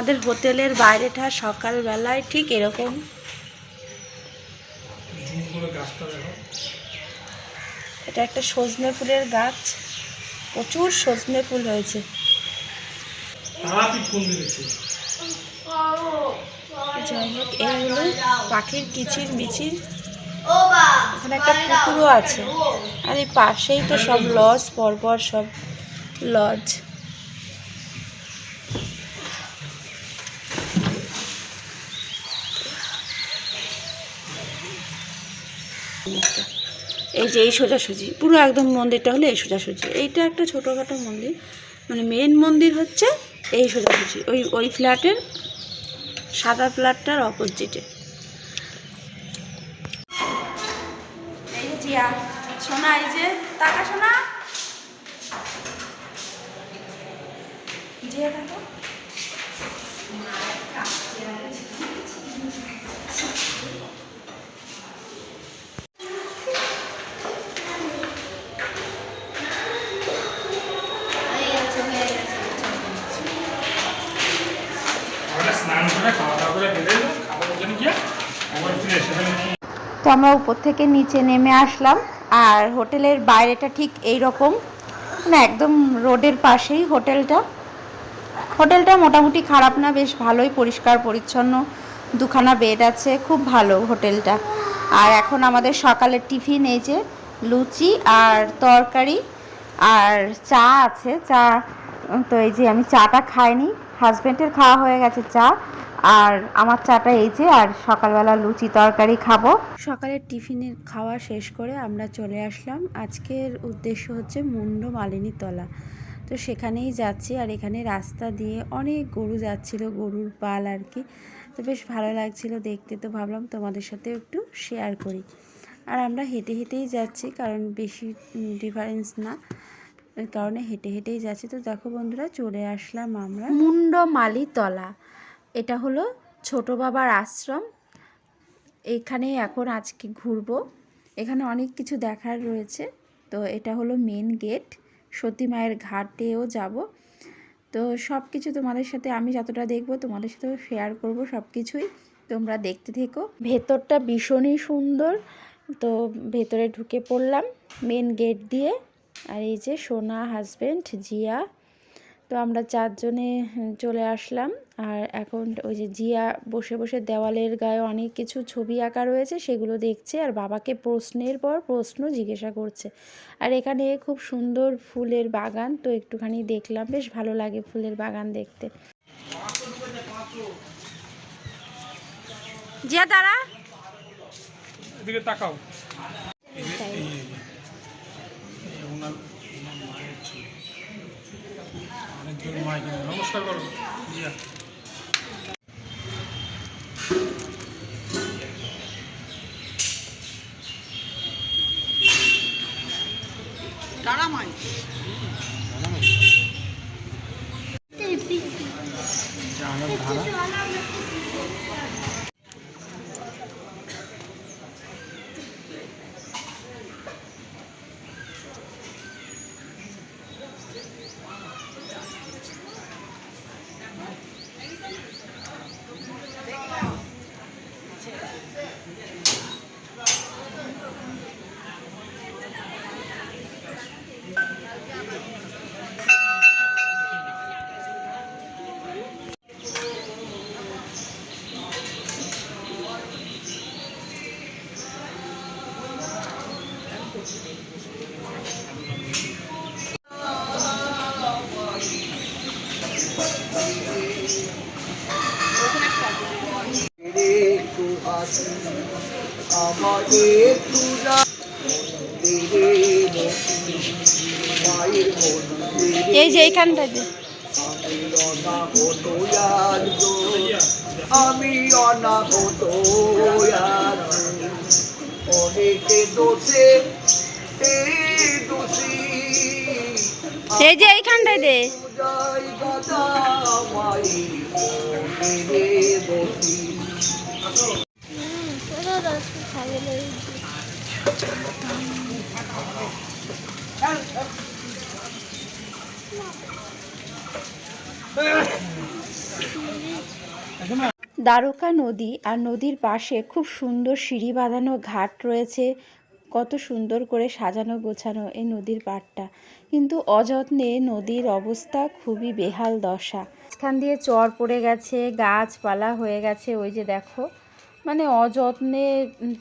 আমাদের হোটেলের বাইরেটা সকালবেলায় ঠিক এরকম। এটা একটা সজনে ফুলের গাছ। প্রচুর সজনে ফুল হয়েছে। এইগুলো পাখির কিচির মিচির। এখানে একটা পুকুরও আছে। আর এই পাশেই তো সব লজ, পরপর সব লজ। এই যে, এই সোজাসুজি। পুরো একদম মন্দিরটা হলো এই সোজাসুজি। এইটা একটা ছোটোখাটো মন্দির। মানে মেন মন্দির হচ্ছে এই সোজাসুজি। ওই ওই ফ্ল্যাটের সাদা ফ্ল্যাটটার অপোজিটে সোনা, এই যে টাকা সোনা। দেখো আমরা স্নান তো আমরা উপর থেকে নিচে নেমে আসলাম, আর হোটেলের বাইরেটা ঠিক এই রকম মানে একদম রোডের পাশেই হোটেলটা। হোটেলটা মোটামুটি খারাপ না, বেশ ভালোই পরিষ্কার পরিচ্ছন্ন। দুখানা বেড আছে, খুব ভালো হোটেলটা। আর এখন আমাদের সকালের টিফিন, এই যে লুচি আর তরকারি আর চা আছে। চা, তো এই যে আমি চাটা খাইনি হাজব্যান্ডের খাওয়া হয়ে গেছে চা। আর আমার চাটা এই যে আর সকালবেলা লুচি তরকারি খাব। সকালের টিফিনের খাওয়া শেষ করে আমরা চলে আসলাম। আজকের উদ্দেশ্য হচ্ছে মুন্ড মালিনী তলা। তো সেখানেই যাচ্ছি আর এখানে রাস্তা দিয়ে অনেক গরু যাচ্ছিল গরুর পাল আর কি। তো বেশ ভালো লাগছিল দেখতে। তো ভাবলাম তোমাদের সাথে একটু শেয়ার করি। আর আমরা হেঁটে হেঁটেই যাচ্ছি কারণ বেশি ডিফারেন্স না। এই কারণে হেঁটে হেঁটেই যাচ্ছি। তো দেখো বন্ধুরা চলে আসলাম আমরা। মুন্ড মালিতলা এটা হলো ছোট বাবার আশ্রম। এখানে এখন আজকে ঘুরবো। এখানে অনেক কিছু দেখার রয়েছে। তো এটা হলো মেন গেট সতী মায়ের ঘাটেও যাব। তো সব কিছু তোমাদের সাথে আমি যতটা দেখব তোমাদের সাথেও শেয়ার করব সব কিছুই তোমরা দেখতে থেকো। ভেতরটা ভীষণই সুন্দর। তো ভেতরে ঢুকে পড়লাম মেন গেট দিয়ে। আর এই যে সোনা হাজবেন্ড জিয়া। তো আমরা চারজনে চলে আসলাম। আর এখন ওই যে জিয়া বসে বসে দেওয়ালের গায়ে অনেক কিছু ছবি আঁকা রয়েছে, সেগুলো দেখছে আর বাবাকে প্রশ্নের পর প্রশ্ন জিজ্ঞাসা করছে। আর এখানে খুব সুন্দর ফুলের বাগান, তো একটুখানি দেখলাম, বেশ ভালো লাগে ফুলের বাগান দেখতে। জিয়া, দাঁড়া। তাকাও এই যে, এই যে, এই যে। এই ওনার ওনার মায়ের ছবি মা এখানে নমস্কার করো জিয়া এটা মায়ের মন্দিরে এই যে। এইখানটাতে আমি অনাহত আছো আছি অনেকে দোষে এই যে। জয় দাদা মায়ের মন্দিরে বসি দ্বারকা নদী আর নদীর পাশে খুব সুন্দর সিঁড়ি বাঁধানো ঘাট রয়েছে। কত সুন্দর করে সাজানো গোছানো এই নদীর পাড়টা। কিন্তু অযত্নে নদীর অবস্থা খুবই বেহাল দশা। এখান দিয়ে চর পড়ে গেছে, গাছপালা হয়ে গেছে, ওই যে দেখো। মানে অযত্নে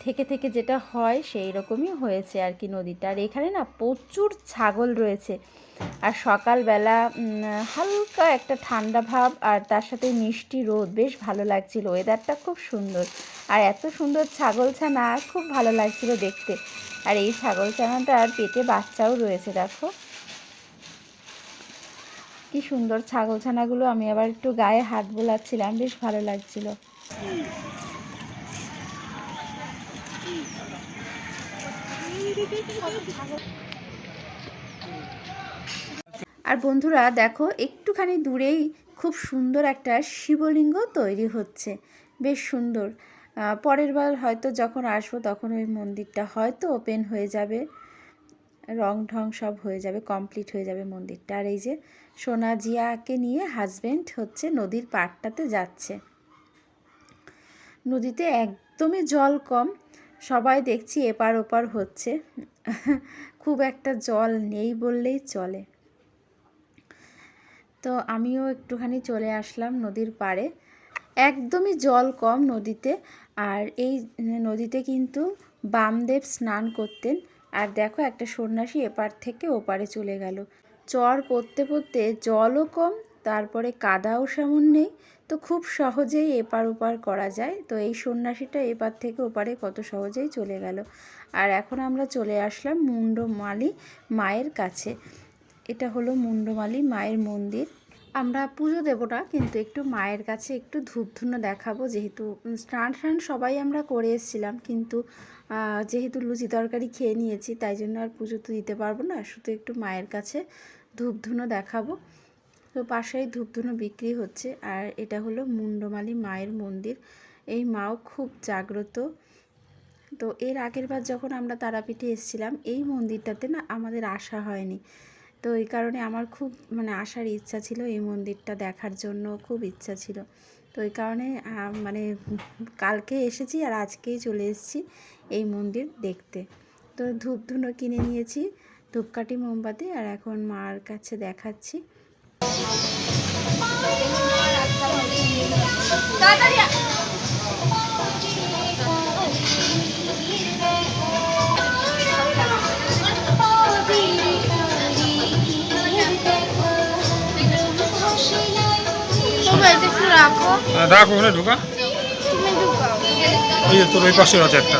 থেকে থেকে যেটা হয় সেই রকমই হয়েছে আর কি নদীটা। আর এখানে না প্রচুর ছাগল রয়েছে। আর সকালবেলা হালকা একটা ঠান্ডা ভাব আর তার সাথে মিষ্টি রোদ। বেশ ভালো লাগছিল। ওয়েদারটা খুব সুন্দর। আর এত সুন্দর ছাগল ছানা, খুব ভালো লাগছিল দেখতে। আর এই ছাগল ছানাটার পেটে বাচ্চাও রয়েছে, দেখো। কি সুন্দর ছাগল ছানাগুলো। আমি আবার একটু গায়ে হাত বোলাচ্ছিলাম। বেশ ভালো লাগছিল। আর বন্ধুরা, দেখো, একটুখানি দূরেই খুব সুন্দর একটা শিবলিঙ্গ তৈরি হচ্ছে। বেশ সুন্দর। পরের বার হয়তো যখন আসব তখন ওই মন্দিরটা হয়তো ওপেন হয়ে যাবে। রং ঢং সব হয়ে যাবে কমপ্লিট হয়ে যাবে মন্দিরটা। আর এই যে সোনা জিয়াকে নিয়ে হাজবেন্ড হচ্ছে, নদীর পাড়টাতে যাচ্ছে। নদীতে একদমই জল কম সবাই দেখছি এপার ওপার হচ্ছে। খুব একটা জল নেই বললেই চলে। তো আমিও একটুখানি চলে আসলাম নদীর পাড়ে। একদমই জল কম নদীতে। আর এই নদীতে কিন্তু বামদেব স্নান করতেন। আর দেখো একটা সন্ন্যাসী এপার থেকে ওপারে চলে গেল। চর পড়তে পড়তে জলও কম তারপরে কাদাও সেমন নেই। তো খুব সহজেই এপার ওপার করা যায়। তো এই সন্ন্যাসীটা এপার থেকে ওপারে কত সহজেই চলে গেল। আর এখন আমরা চলে আসলাম মুন্ডমালি মায়ের কাছে। এটা হলো মুন্ডমালি মায়ের মন্দির। আমরা পুজো দেবো না, কিন্তু একটু মায়ের কাছে একটু ধূপধুনো দেখাবো। যেহেতু স্নান টান সবাই আমরা করে এসেছিলাম, কিন্তু যেহেতু লুচি তরকারি খেয়ে নিয়েছি, তাই জন্য আর পুজো তো দিতে পারব না। শুধু একটু মায়ের কাছে ধূপধুনো দেখাবো। তো পাশেই ধূপধুনো বিক্রি হচ্ছে আর এটা হলো মুন্ডমালি মায়ের মন্দির। এই মাও খুব জাগ্রত। তো এর আগের বার যখন আমরা তারাপীঠে এসেছিলাম, এই মন্দিরটাতে না আমাদের আসা হয়নি। তো এই কারণে আমার খুব মানে আসার ইচ্ছা ছিল এই মন্দিরটা দেখার জন্য, খুব ইচ্ছা ছিল। তো এই কারণে মানে কালকে এসেছি আর আজকেই চলে এসেছি এই মন্দির দেখতে। তো ধূপ ধুনো কিনে নিয়েছি, ধূপকাঠি মোমবাতি আর এখন মার কাছে দেখাচ্ছি। রাখ ওখানে ঢোকা। এই তোর ওই পাশে আছে একটা।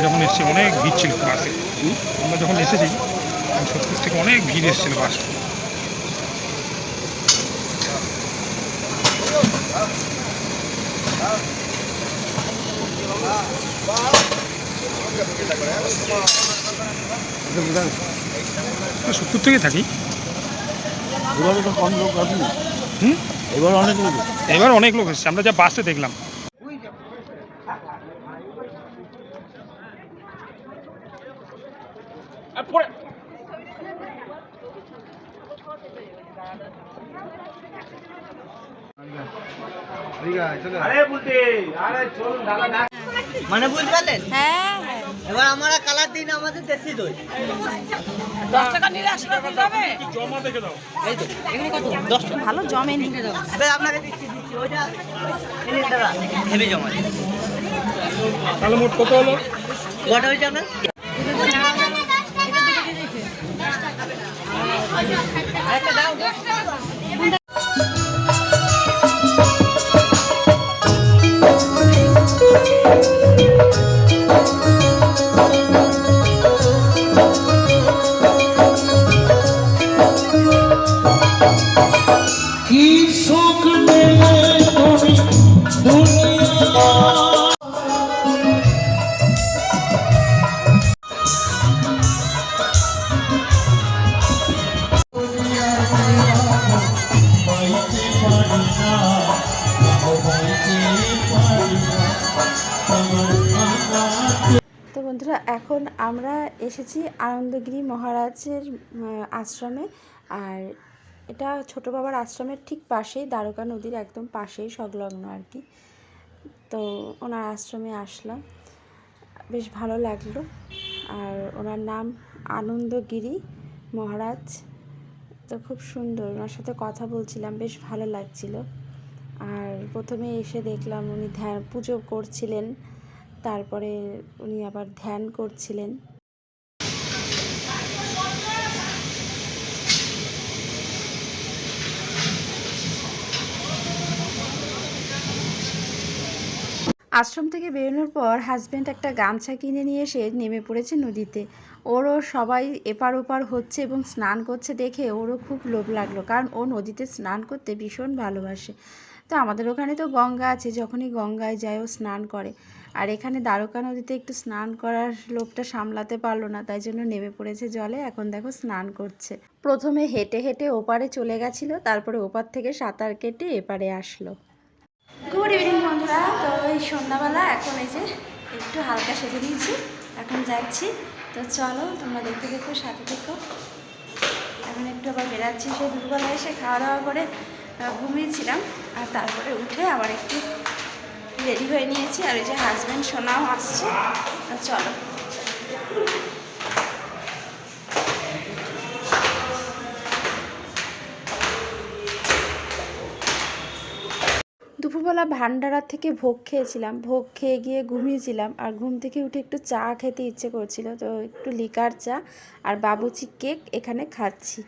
আমরা যখন এসেছি অনেক ভিড় ছিল বাসে। আমরা যখন এসেছি ছত্রিশ থেকে অনেক ভিড় এসেছিল বাস। সত্তর থেকে থাকি। এবার অনেক লোক এবার অনেক লোক এসেছে। আমরা যা বাসে দেখলাম মানে বুঝতে পারলেন হ্যাঁ। এবার আমরা কালার দিন আমাদের দেশি দই। জমা দেখে দাও। এই তো। কত? দশ টাকা? ভালো জমেনি এবার আপনাকে দিচ্ছি দিচ্ছি। ওইটা এই দাদা হেভি জমা। তাহলে মোট কত হলো? কটা হয়েছে আপনার? আচ্ছা দাও এসেছি আনন্দগিরি মহারাজের আশ্রমে। আর এটা ছোট বাবার আশ্রমের ঠিক পাশেই, দ্বারকা নদীর একদম পাশেই সংলগ্ন আর কি। তো ওনার আশ্রমে আসলাম। বেশ ভালো লাগল। আর ওনার নাম আনন্দগিরি মহারাজ। তো খুব সুন্দর, ওনার সাথে কথা বলছিলাম, বেশ ভালো লাগছিল। আর প্রথমে এসে দেখলাম উনি ধ্যান, পুজো করছিলেন। তারপরে উনি আবার ধ্যান করছিলেন। আশ্রম থেকে বেরোনোর পর হাজব্যান্ড একটা গামছা কিনে নিয়ে এসে নেমে পড়েছে নদীতে। ওরও সবাই এপার ওপার হচ্ছে এবং স্নান করছে দেখে ওরও খুব লোভ লাগল কারণ ও নদীতে স্নান করতে ভীষণ ভালোবাসে। তো আমাদের ওখানে তো গঙ্গা আছে, যখনই গঙ্গায় যায় ও স্নান করে। আর এখানে দ্বারকা নদীতে একটু স্নান করার লোভটা সামলাতে পারল না, তাই জন্য নেমে পড়েছে জলে, এখন দেখো স্নান করছে। প্রথমে হেঁটে হেঁটে ওপারে চলে গেছিল, তারপরে ওপার থেকে সাঁতার কেটে এপারে আসলো। গুড ইভিনিং বন্ধুরা। তো এই সন্ধ্যাবেলা এখন এই যে একটু হালকা সেজে নিয়েছি, এখন যাচ্ছি। তো চলো, তোমরা দেখতে দেখো, সাথে দেখো এখন একটু আবার বেরাচ্ছি সেই দুপুরবেলা এসে খাওয়া দাওয়া করে ঘুমিয়েছিলাম। আর তারপরে উঠে আবার একটু রেডি হয়ে নিয়েছি। আর ওই যে হাজব্যান্ড সোনাও আসছে। চলো। দুপুরবেলা ভান্ডারা থেকে ভোগ খেয়েছিলাম। ভোগ খেয়ে গিয়ে ঘুমিয়েছিলাম আর ঘুম থেকে উঠে একটু চা খেতে ইচ্ছে করছিল। তো একটু লিকার চা আর বাবুচি কেক এখানে খাচ্ছি।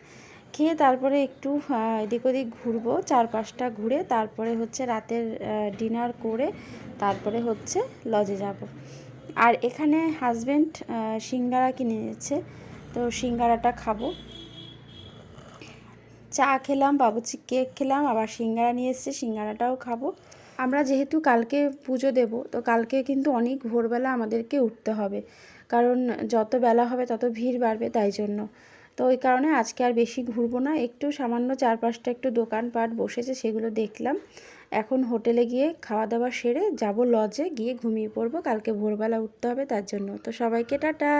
খেয়ে তারপরে একটু এদিক ওদিক ঘুরবো চার পাঁচটা ঘুরে তারপরে হচ্ছে রাতের ডিনার করে তারপরে হচ্ছে লজে যাব। আর এখানে হাজব্যান্ড সিঙ্গারা কিনে নিয়েছে তো সিঙ্গারাটা খাব। চা খেলাম, বাবুচি কেক খেলাম, আবার সিঙ্গারা নিয়ে এসছে, সিঙ্গারাটাও খাব। আমরা যেহেতু কালকে পুজো দেব, তো কালকে কিন্তু অনেক ভোরবেলা আমাদেরকে উঠতে হবে। কারণ যত বেলা হবে তত ভিড় বাড়বে তাই জন্য। তো ওই কারণে আজকে আর বেশি ঘুরবো না। একটু সামান্য চার পাঁচটা একটু দোকানপাট বসেছে সেগুলো দেখলাম। এখন হোটেলে গিয়ে খাওয়া দাওয়া সেরে যাব লজে গিয়ে ঘুমিয়ে পড়ব। কালকে ভোরবেলা উঠতে হবে তার জন্য। তো সবাইকে টাটা!